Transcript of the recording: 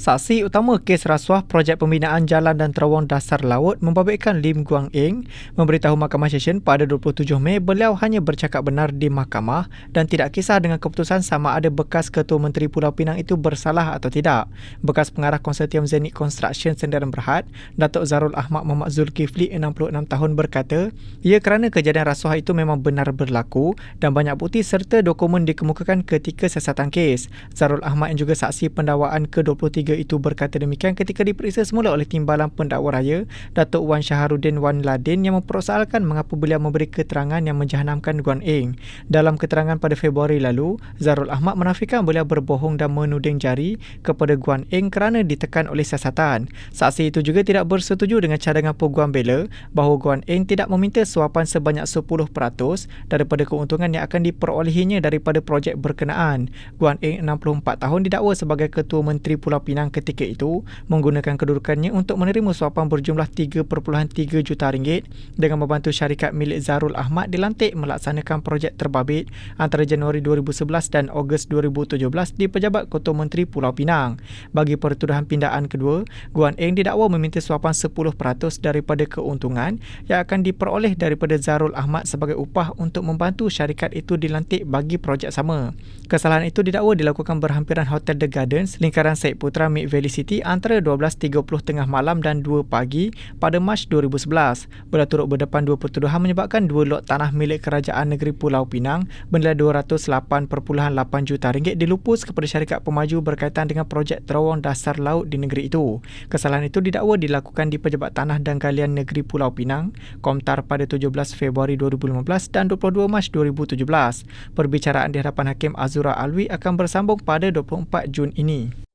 Saksi utama kes rasuah projek pembinaan jalan dan terowong dasar laut membabitkan Lim Guang Eng memberitahu Mahkamah Session pada 27 Mei beliau hanya bercakap benar di mahkamah dan tidak kisah dengan keputusan sama ada bekas Ketua Menteri Pulau Pinang itu bersalah atau tidak. Bekas pengarah konsortium Zenit Construction Sendaran Berhad, Datuk Zarul Ahmad Muhammad Zulkifli 66 tahun berkata, ia kerana kejadian rasuah itu memang benar berlaku dan banyak bukti serta dokumen dikemukakan ketika siasatan kes. Zarul Ahmad yang juga saksi pendakwaan ke-23 itu berkata demikian ketika diperiksa semula oleh Timbalan Pendakwa Raya Datuk Wan Syaharuddin Wan Ladin yang mempersoalkan mengapa beliau memberi keterangan yang menjahanamkan Guan Eng. Dalam keterangan pada Februari lalu, Zarul Ahmad menafikan beliau berbohong dan menuding jari kepada Guan Eng kerana ditekan oleh siasatan. Saksi itu juga tidak bersetuju dengan cadangan peguam bela bahawa Guan Eng tidak meminta suapan sebanyak 10% daripada keuntungan yang akan diperolehinya daripada projek berkenaan. Guan Eng 64 tahun didakwa sebagai Ketua Menteri Pulau Pinang Pinang ketika itu menggunakan kedudukannya untuk menerima suapan berjumlah 3.3 juta ringgit dengan membantu syarikat milik Zarul Ahmad dilantik melaksanakan projek terbabit antara Januari 2011 dan Ogos 2017 di Pejabat Ketua Menteri Pulau Pinang. Bagi pertuduhan pindaan kedua, Guan Eng didakwa meminta suapan 10% daripada keuntungan yang akan diperoleh daripada Zarul Ahmad sebagai upah untuk membantu syarikat itu dilantik bagi projek sama. Kesalahan itu didakwa dilakukan berhampiran Hotel The Gardens, lingkaran Syed Putra Mid Valley City antara 12.30 tengah malam dan 2 pagi pada Mac 2011. Bila turut berdepan dua pertuduhan menyebabkan dua lot tanah milik Kerajaan Negeri Pulau Pinang bernilai 208.8 juta ringgit dilupus kepada syarikat pemaju berkaitan dengan projek terowong dasar laut di negeri itu. Kesalahan itu didakwa dilakukan di Pejabat Tanah dan Galian Negeri Pulau Pinang, Komtar pada 17 Februari 2015 dan 22 Mac 2017. Perbicaraan di hadapan Hakim Azura Alwi akan bersambung pada 24 Jun ini.